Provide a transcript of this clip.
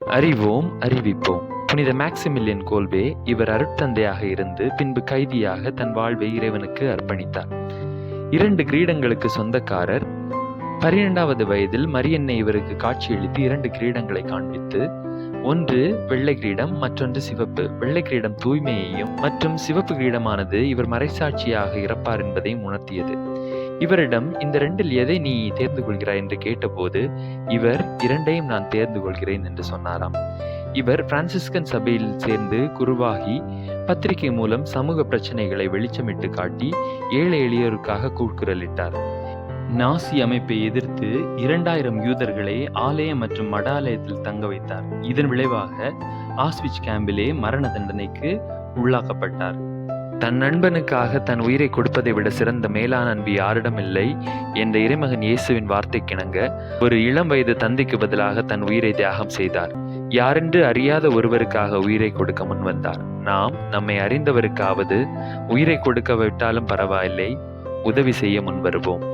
அறிவோம் அறிவிப்போம். புனித மேக்சிமில்லியன் கோல்வே இவர் அருட்தந்தையாக இருந்து பின்பு கைதியாக தன் வாழ்வை இறைவனுக்கு அர்ப்பணித்தார். இரண்டு கிரீடங்களுக்கு சொந்தக்காரர். பன்னிரெண்டாவது வயதில் மரியன்னை இவருக்கு காட்சியளித்து இரண்டு கிரீடங்களை காண்பித்து ஒன்று வெள்ளை கிரீடம் மற்றொன்று சிவப்பு. வெள்ளை கிரீடம் தூய்மையையும் மற்றும் சிவப்பு கிரீடமானது இவர் மறைசாட்சியாக இறப்பார் என்பதையும் உணர்த்தியது. இவரிடம் இந்த ரெண்டில் எதை நீ தேர்ந்து கொள்கிறாய் என்று கேட்டபோது இவர் இரண்டையும் நான் தேர்ந்து கொள்கிறேன் என்று சொன்னாராம். இவர் பிரான்சிஸ்கன் சபையில் சேர்ந்து குருவாகி பத்திரிகை மூலம் சமூக பிரச்சனைகளை வெளிச்சமிட்டு காட்டி ஏழை எளியோருக்காக கூக்குரலிட்டார். நாசி அமைப்பை எதிர்த்து இரண்டாயிரம் யூதர்களை ஆலயம் மற்றும் மடாலயத்தில் தங்க வைத்தார். இதன் விளைவாக ஆஸ்விச் கேம்பிலே மரண தண்டனைக்கு உள்ளாக்கப்பட்டார். தன் நண்பனுக்காக தன் உயிரை கொடுப்பதை விட சிறந்த மேலான அன்பு யாரிடம் இல்லை? என்ற இறைமகன் இயேசுவின் வார்த்தை கிணங்க ஒரு இளம் வயது தந்தைக்கு பதிலாக தன் உயிரை தியாகம் செய்தார். யாரென்று அறியாத ஒருவருக்காக உயிரை கொடுக்க முன்வந்தார் நாம் நம்மை அறிந்தவருக்காவது உயிரை கொடுக்க விட்டாலும் பரவாயில்லை. உதவி செய்ய முன்வருவோம்